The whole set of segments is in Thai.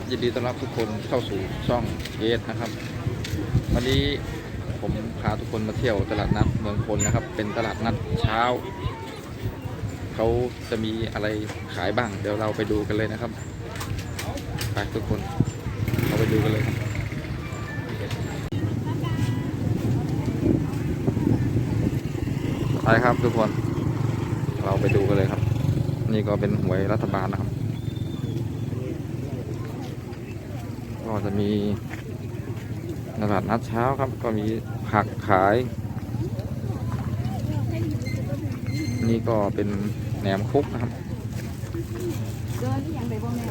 ครับยินดีต้อนรับทุกคนเข้าสู่ช่องเอสนะครับ วันนี้ผมพาทุกคนมาเที่ยวตลาดนัดเมืองพลนะครับ เป็นตลาดนัดเช้าเขาจะมีอะไรขายบ้าง เดี๋ยวเราไปดูกันเลยนะครับไปทุกคนเราไปดูกันเลยครับไปครับทุกคน เราไปดูกันเลยครับ นี่ก็เป็นหวยรัฐบาลนะครับ ก็ จะมีตลาดนัดเช้าครับ ก็มีผักขาย นี่ก็เป็นแหนมคุกนะครับ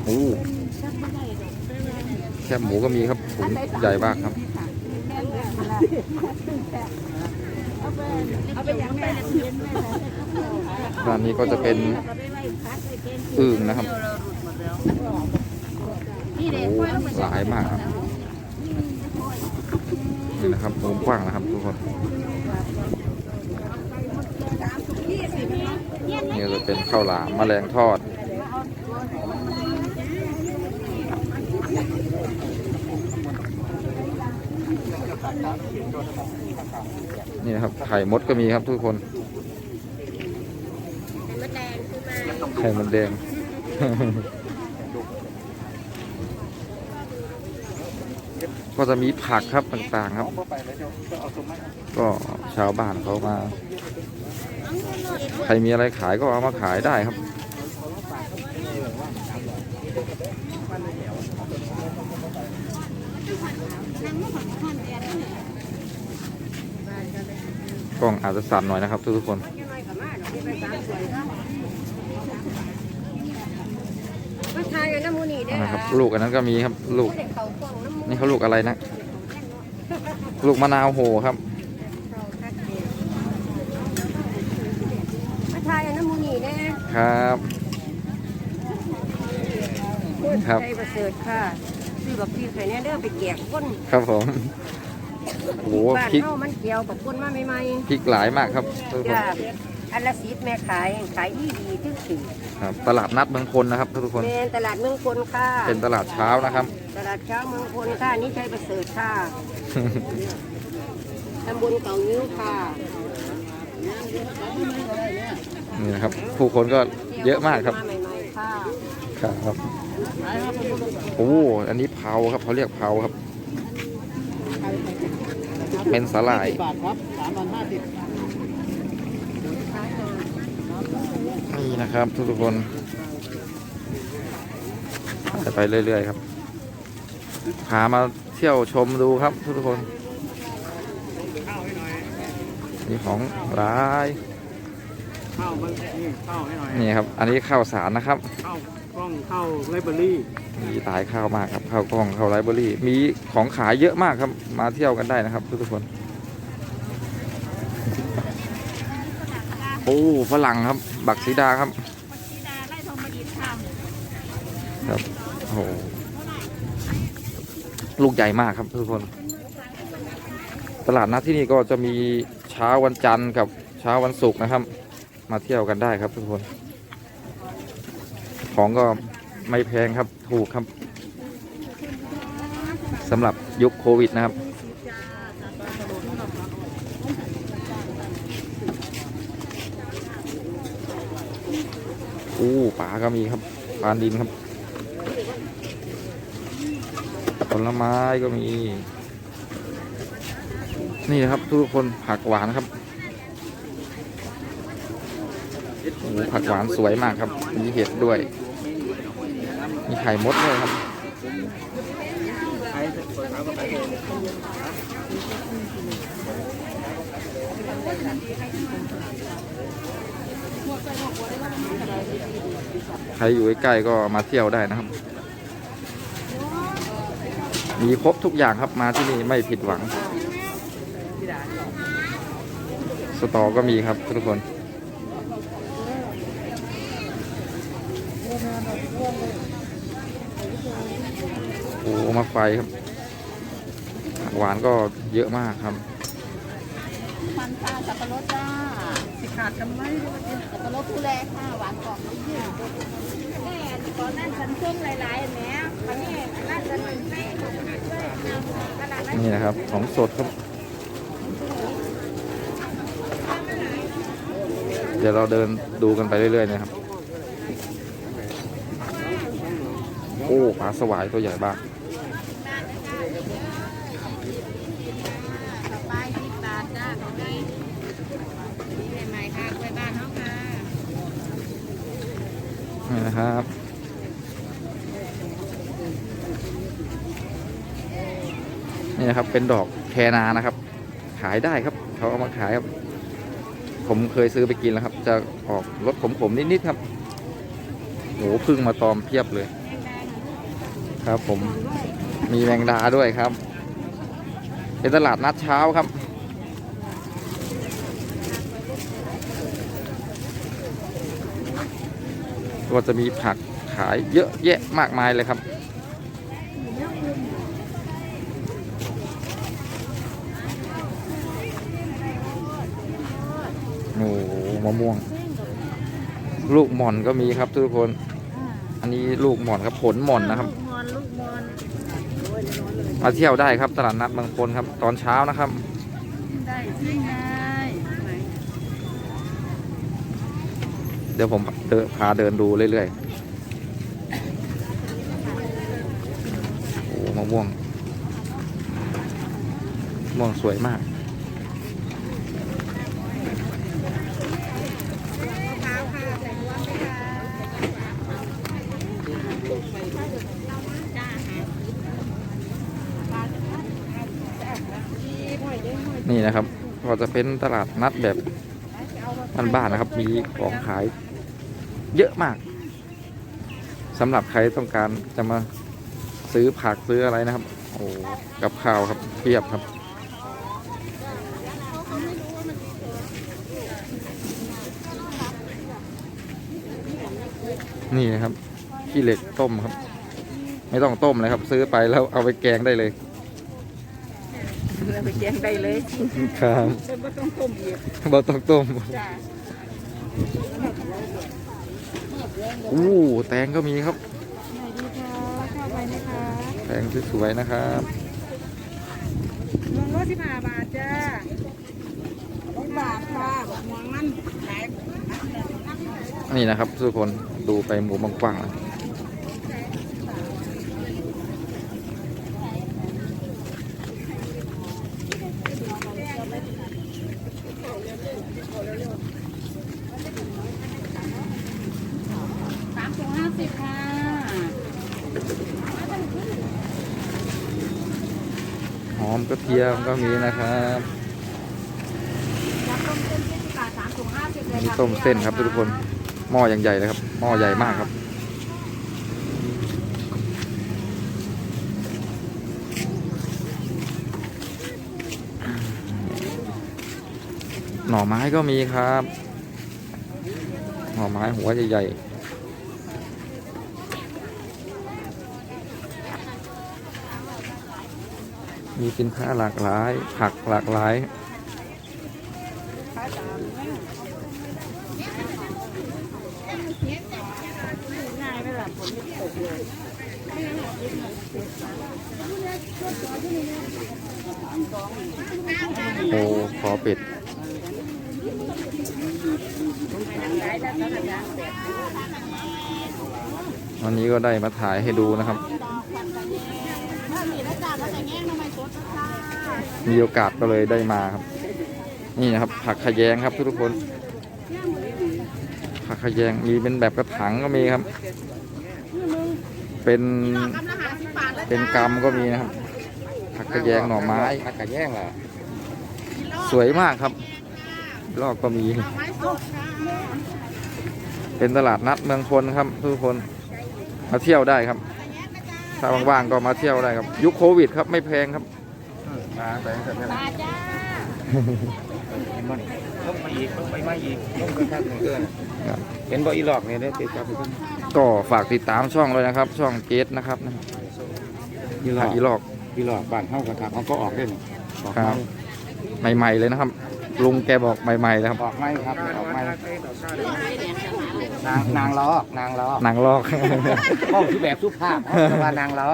โอ้แคบหมูก็มีครับถุงใหญ่มากครับร้านนี้ก็จะเป็นอึ่งนะครับโอ้ หลายมากครับนี่นะครับมุมกว้างนะครับทุกคนนี่ก็จะเป็นข้าวหลามแมลงทอดนี่นะครับไข่มดก็มีครับทุกคนไข่มดแดง ก็จะมีผักครับต่างๆครับ ก็ชาวบ้านเขามา ใครมีอะไรขายก็เอามาขายได้ครับ กล้องอาจจะสั่นหน่อยนะครับทุกๆคนมาทายกันน้ำมูนี่ได้นะครับล่ะลูกอันนั้นก็มีครับลูก เด็กเขากล่องน้ำมูนี่เขาลูกอะไรนะ ลูกมะนาวโหครับมาทายกันน้ำมูนี่ได้ครับครับใจประเสริฐค่ะซื้อแบบพี่ไข่เนี่ยเด้อไปแจกคนครับผมโอ้โหบ้านพริกเฮามันเกี่ยวกับคนมาใหม่พริกหลายมากครับทุกๆคนจ้าอันละสิบแม่ขายขายดีดีๆทุกสิ่งครับ ตลาดนัดเมืองพลนะครับทุกคนแม่นตลาดเมืองคนค่ะ เป็นตลาดเช้านะครับ ตลาดเช้าเมืองคนค่ะนี่ใจประเสริฐค่ะตำบลเก่านิ้วค่ะนี่นะครับ ผู้คนก็เยอะมากครับมาใหม่ๆค่ะครับโอ้อันนี้เผาครับเขาเรียกเผาครับ เป็นสาหร่ายบาทครับสามพันห้าสิบนี่นะครับ ทุกๆคนจะไปเรื่อยๆครับ พามาเที่ยวชมดูครับทุกๆคนมีของร้ายข้าวมันนี่ข้าวให้หน่อยนี่ครับ อันนี้ข้าวสารนะครับข้าวกล้องข้าวไลบรารี่มีตายข้าวมากครับข้าวกล้องข้าวไรเบอรี่มีของขายเยอะมากครับ มาเที่ยวกันได้นะครับ ทุกๆคนโอ้ฝรั่งครับ บักสีดาครับครับโอ้โห ลูกใหญ่มากครับทุกคน ตลาดนัดที่นี่ก็จะมีเช้าวันจันทร์กับเช้าวันศุกร์นะครับ มาเที่ยวกันได้ครับทุกคน ของก็ไม่แพงครับถูกครับสำหรับยุคโควิดนะครับอู้ปลาก็มีครับปลาดินครับผ ลไม้ก็มี นี่นะครับทุกคนผักหวานครับโอ้ผักหวานสวยมากครับ มีเห็ดด้วย มีไข่มดด้วยครับใครอยู่ใกล้ก็มาเที่ยวได้นะครับ มีครบทุกอย่างครับมาที่นี่ไม่ผิดหวัง สตอก็มีครับทุกคน โอ้มาไฟครับหวานก็เยอะมากครับมันค่ะสับปะรดจ้าสิขาดกันไหมสับปะรดผู้แรกค่ะหวานกรอบน้ำผึ้งแม่ นี่นะครับ ของสดครับ เดี๋ยวเราเดินดูกันไปเรื่อยๆนะครับ โอ้ปลาสวายตัวใหญ่บ้าก นี่นะครับ นี่นะครับเป็นดอกแคนานะครับ ขายได้ครับ เขาเอามาขายครับ ผมเคยซื้อไปกินแล้วครับ จะออกรสขมๆนิดๆครับโหพึ่งมาตอมเพียบเลย ครับผมมีแมงดาด้วยครับ เป็นตลาดนัดเช้าครับ ก็จะมีผักขายเยอะแยะมากมายเลยครับโอ้มะม่วง ลูกหม่อนก็มีครับทุกคน อันนี้ลูกหม่อนครับผลหม่อนนะครับ มาเที่ยวได้ครับตลาดนัดบางพลครับ ตอนเช้านะครับ ได้ที่ไงเดี๋ยวผมเดินพาเดินดูเรื่อยๆ โอ้มะม่วงมะม่วงสวยมากนี่นะครับ ก็จะเป็นตลาดนัดแบบบ้านๆนะครับ มีของขาย เยอะมากสำหรับใครต้องการจะมาซื้อผักซื้ออะไรนะครับ โอ้กับข้าวครับเพียบครับ นี่นะครับขี้เหล็กต้มครับ ไม่ต้องต้มเลยครับ ซื้อไปแล้วเอาไปแกงได้เลยเราไปแกงได้เลยครับไม่ต้องต้มอีกบะต้องต้มจ้า อู้แตงก็มีครับไหนดีคะเข้าไปนะคะแตงสวยๆนะครับลงรถสิบห้าบาทจ้าบาทค่ะบอกมองมันขายนี่นะครับทุกคนดูไปหมู่บางกว้างๆนะ สามถุงห้าสิบค่ะ หอม กระเทียมก็มีนะครับยำต้มเส้นยี่สิบบาทสามถุงห้าสิบเลยมีค่ะต้มเส้นครับทุกคนหม้ออย่างใหญ่เลยครับหม้อใหญ่มากครับหน่อไม้ก็มีครับ หน่อไม้หัวใหญ่ๆ มีสินค้าหลากหลาย ผักหลากหลายหมล่ะฝนไม่ตกเลยโอ้ขอป็ดวันนี้ก็ได้มาถ่ายให้ดูนะครับ มีโอกาสก็เลยได้มาครับ นี่นะครับ ผักขะแยงครับทุกๆคน ผักขะแยงมีเป็นแบบกระถางก็มีครับ เป็นเป็นกำก็มีนะครับ ผักขะแยงหน่อไม้ผักกะแยงล่ะสวยมากครับ ลอกก็มี เป็นตลาดนัดเมืองพลครับทุกคนมาเที่ยวได้ครับ ถ้าว่างๆก็มาเที่ยวได้ครับ ยุคโควิดครับไม่แพงครับมาแต่แต่แต่ปลาจ้ามันต้องไปอีกต้องไปไม่อีกต้องไปทักหนึ่งเกินครับเห็นบ่อีหลอกเนี่ยได้ติดกับไปขึ้นก็ฝากติดตามช่องเลยนะครับ ช่องเกตนะครับอีหลผัอกกอีหลอกอีหลอกบ้านเฮากระถางเขาก็ออกได้นี่ออกครับใหม่ๆเลยนะครับลุงแกบอกใหม่ๆเลยครับออกไม่ครับออกไม่ นางนางล้อนางล้อหนังลอกห้องที่แบบสุภาพเขาเรียกว่านางล้อ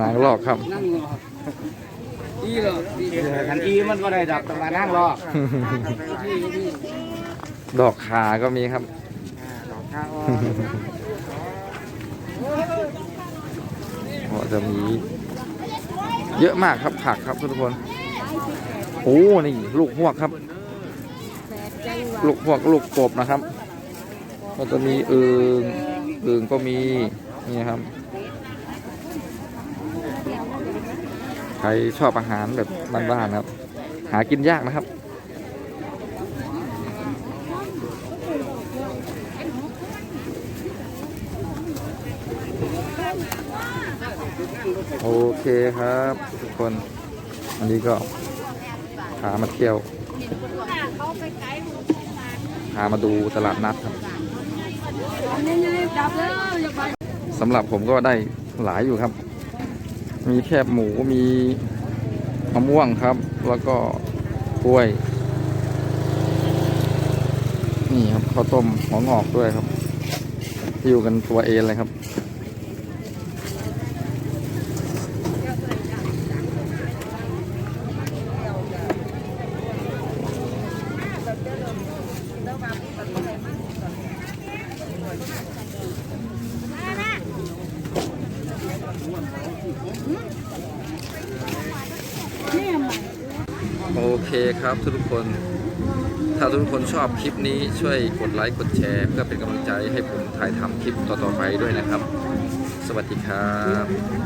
นางลอกครับ นั่งรออีเหรอคันอีมันก็ได้ดอกแต่ว่านั่งรอดอกขาก็มีครับดอกข้าวก็จะมีเยอะมากครับผักครับทุกคนโอ้นี่ลูกหวกครับ ลูกหวกลูกกบนะครับ ก็จะมีอึ่งอึ่งก็มีนี่ครับ ใครชอบอาหารแบบบ้านๆครับ หากินยากนะครับ โอเคครับทุกคน อันนี้ก็พามาเที่ยวพามาดูตลาดนัดครับ สำหรับผมก็ได้หลายอยู่ครับ มีแคบหมูมีมะม่วงครับ แล้วก็กล้วย นี่ครับข้าวต้มหัวงอกด้วยครับอยู่กันตัวเองเลยครับ ครับทุกคน ถ้าทุกคนชอบคลิปนี้ช่วยกดไลค์กดแชร์ เพื่อเป็นกำลังใจให้ผมถ่ายทำคลิปต่อๆไปด้วยนะครับ สวัสดีครับ